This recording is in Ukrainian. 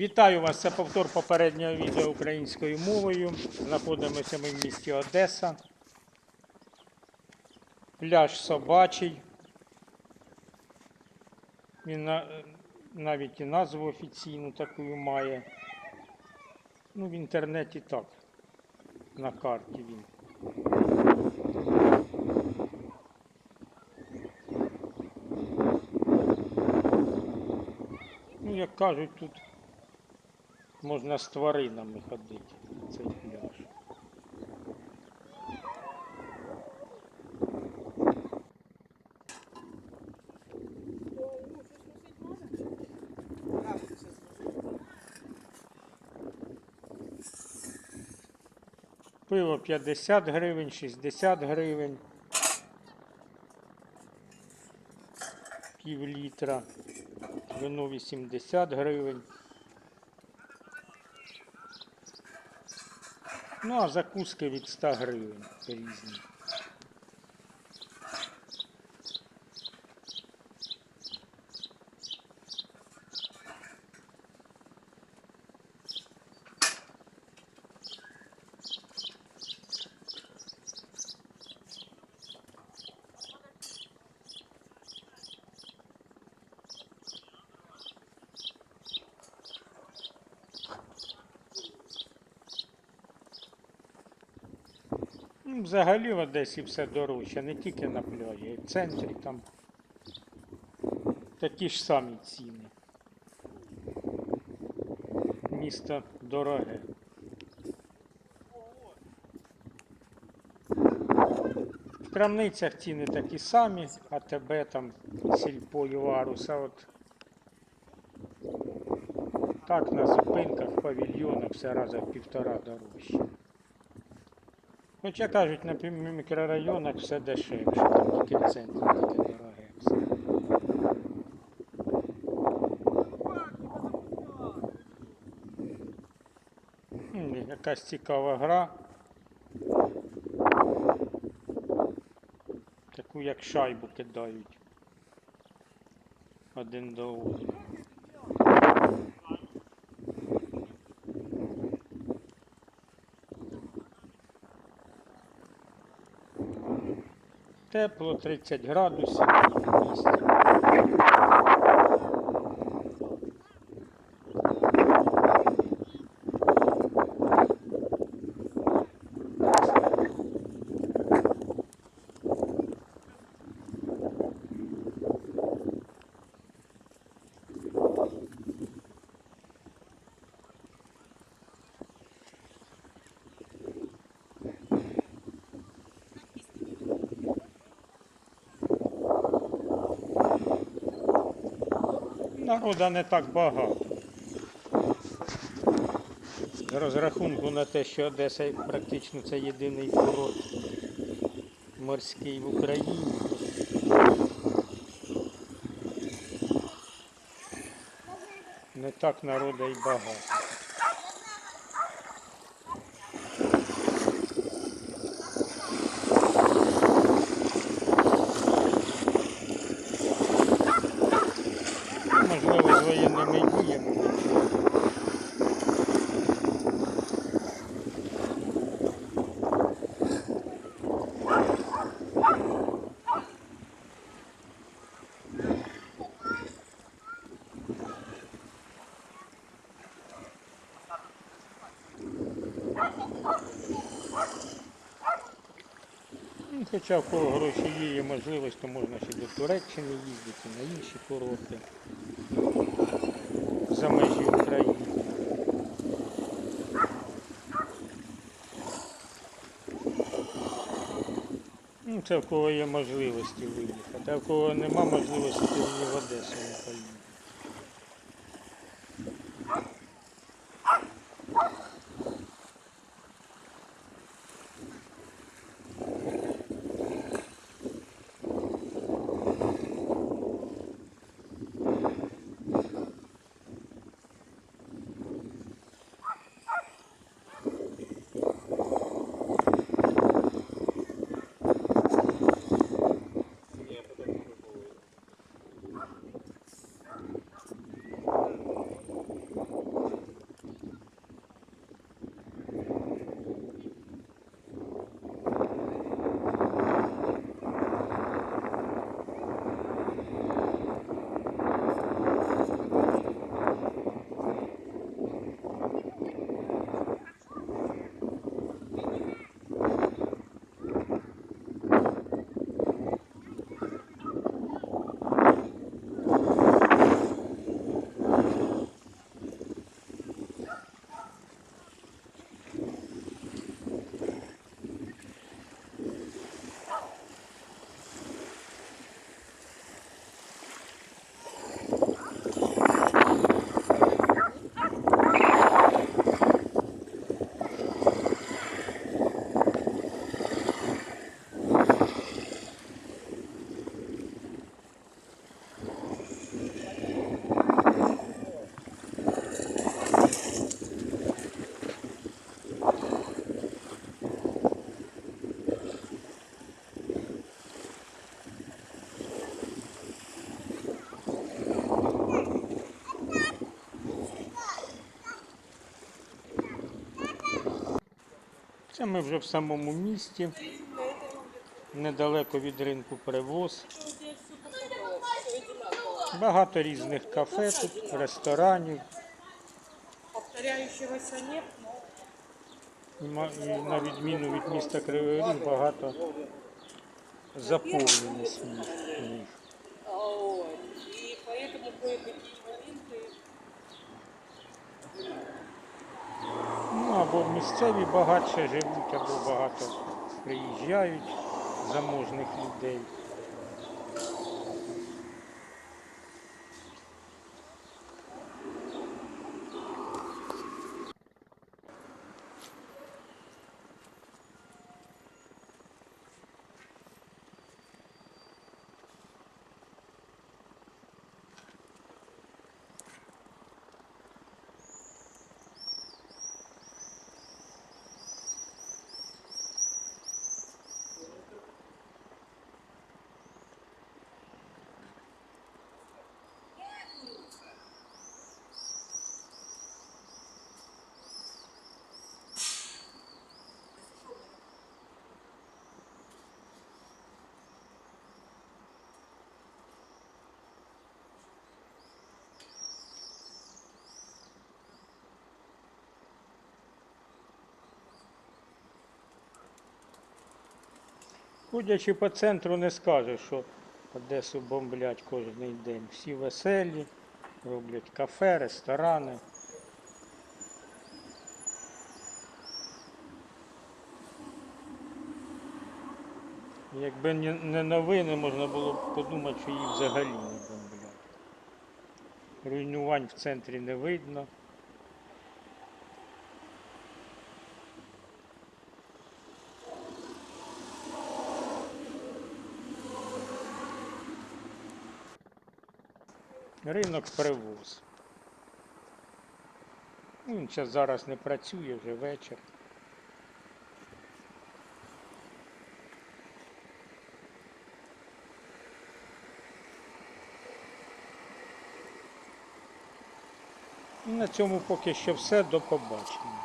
Вітаю вас! Це повтор попереднього відео українською мовою. Знаходимося ми в місті Одеса. Пляж собачий. Він навіть і назву офіційну таку має. Ну, в інтернеті так. На карті він. Ну, як кажуть, тут можна з тваринами ходити цей пляж. Пиво 50 гривень, 60 гривень. Пів літра. Вино 80 гривень. Ну, а закуски від 100 гривень різні. Взагалі в Одесі все дорожче, не тільки на пляжі, в центрі там такі ж самі ціни. Місто дороге. В крамницях ціни такі самі, а тебе там сільпо варуса. От так на зупинках, павільйонах все раза в півтора дорожче. Хоча кажуть, на мікрорайонах все дешевше, там тільки в центрі таке дороге все. М, Якась цікава гра. Таку як шайбу кидають. Один до одного. Тепло 30 градусів Народа не так багато. Розрахунку на те, що Одеса практично це єдиний курорт морський в Україні. Не так народа й багато. Можливо, з воєнними діями. Ну, Хоча в кого гроші є, є можливість, то можна ще до Туреччини їздити, на інші курорти за межі України. Ну, це в кого є можливості виїхати, а в кого нема можливості, то в Одесу не поїде. Це ми вже в самому місті, недалеко від ринку привоз. Багато різних кафе тут, ресторанів. Повторяющегося нет, на відміну від міста Кривий Ріг багато заповненість них. поэтому кое-какие моменты Ну або місцеві багатше живуть, або багато приїжджають заможних людей. Ходячи по центру, не скажеш, що Одесу бомблять кожен день. Всі веселі, роблять кафе, ресторани. Якби не новини, можна було б подумати, що їх взагалі не бомблять. Руйнувань в центрі не видно. Ринок привоз. Ну, Він ще зараз не працює, вже вечір. І на цьому поки що все. До побачення.